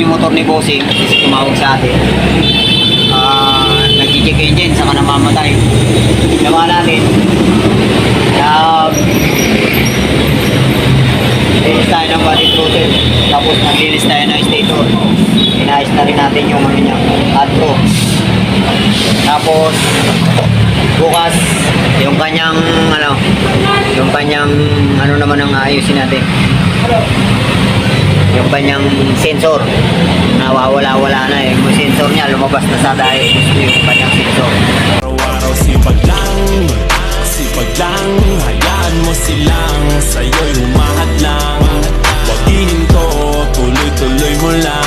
natin yung motor ni Bossing kasi tumawag sa atin. Ah, nag-check engine, saka namamatay. Ginawa natin. Um, linis tayo ng body throttle. Tapos naglinis tayo ng stator. Inayos na rin natin yung ano niya, outro. Tapos, bukas, yung kanyang, ano, yung kanyang, ano naman ang ayusin natin. Yung kanyang sensor. Nawawala-wala na eh. Yung sensor niya, lumabas na sa dahil yung kanyang sensor. Araw-araw sipag lang Sipag lang Hayaan mo silang Sa'yo'y humahadlang Huwag hihinto Tuloy-tuloy mo lang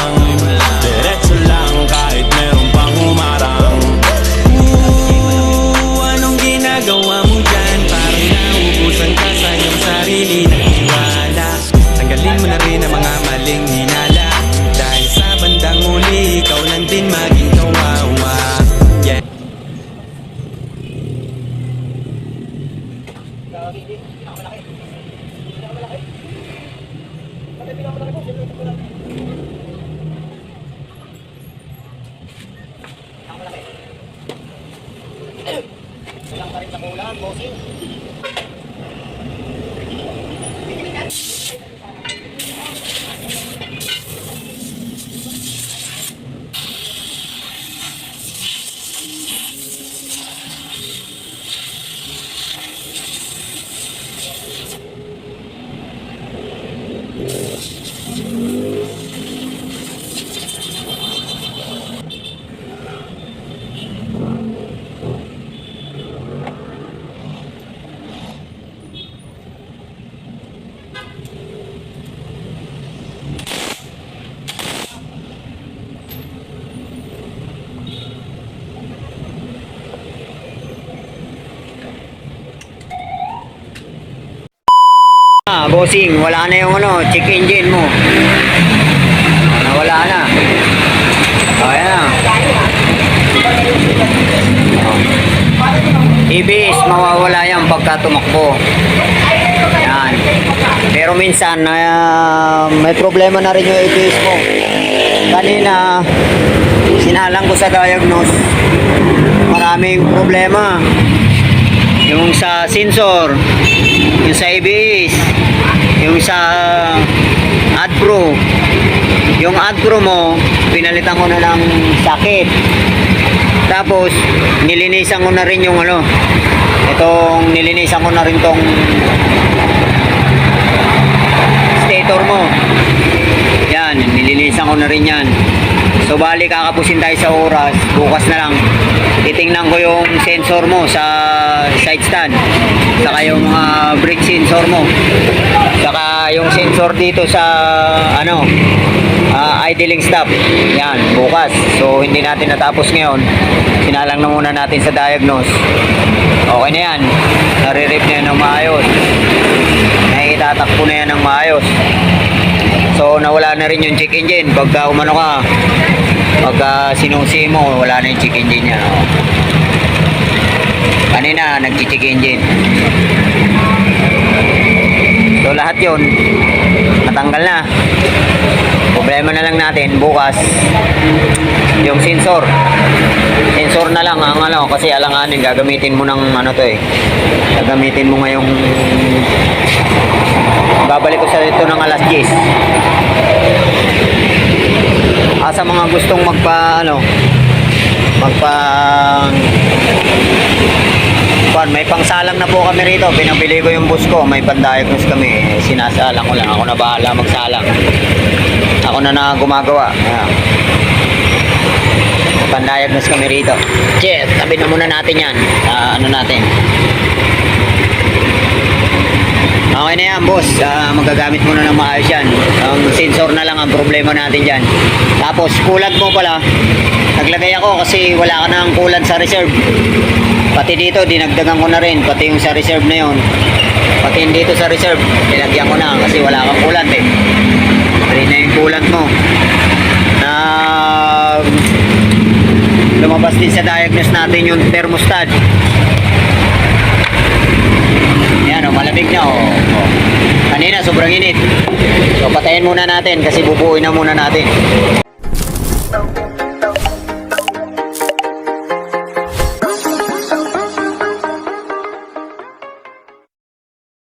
Música Ah, bossing, wala na yung ano, check engine mo. Nawala na. O, ayan na. Oh. EBS, mawawala yan pagka tumakbo. Yan. Pero minsan, ah, may problema na rin yung EBS mo. Kanina, sinalang ko sa diagnose, maraming problema. Yung sa sensor, yung sa ABS, yung sa AdPro. Yung AdPro mo, pinalitan ko na ng sakit. Tapos, nilinisan ko na rin yung ano, itong nilinisan ko na rin tong stator mo. Yan, nilinisan ko na rin yan. So, bali kakapusin tayo sa oras. Bukas na lang. Titingnan ko yung sensor mo sa side stand. Saka yung mga brake sensor mo. Saka yung sensor dito sa ano, ah, idling stop. Yan, bukas. So, hindi natin natapos ngayon. Sinalang na muna natin sa diagnose. Okay na yan. Nare-rip na yan ng maayos. Nakikitatakbo na yan ng maayos. So nawala na rin yung check engine pagka umano ka pagka sinusi mo wala na yung check engine niya? Kanina nag-check engine so lahat yon natanggal na. Problema na lang natin bukas yung sensor. Sensor na lang ang ano kasi alanganin gagamitin mo ng ano to eh. Gagamitin mo ngayong babalik ko sa dito ng alas 10 ah, sa mga gustong magpa ano magpa Kuan, may pangsalang na po kami rito. Pinabili ko yung bus ko. May pan-diagnose kami. Sinasalang ko lang. Ako na bahala magsalang. Ako na na gumagawa. Ayan. Pan-diagnose kami rito. Che, tabi na muna natin yan. Ah, ano natin. Okay na yan, boss. Ah, magagamit mo na ng maayos yan. Ang sensor na lang ang problema natin dyan. Tapos, kulat mo pala. Naglagay ako kasi wala ka na ang kulat sa reserve. Pati dito, dinagdagan ko na rin. Pati yung sa reserve na yun. Pati yung dito sa reserve, dinagyan ko na kasi wala kang kulat eh. Rin na yung kulat mo. Na lumabas din sa diagnose natin yung thermostat. Yan o, malamig na o. o. Kanina, sobrang init. So, patayin muna natin kasi bubuuin na muna natin.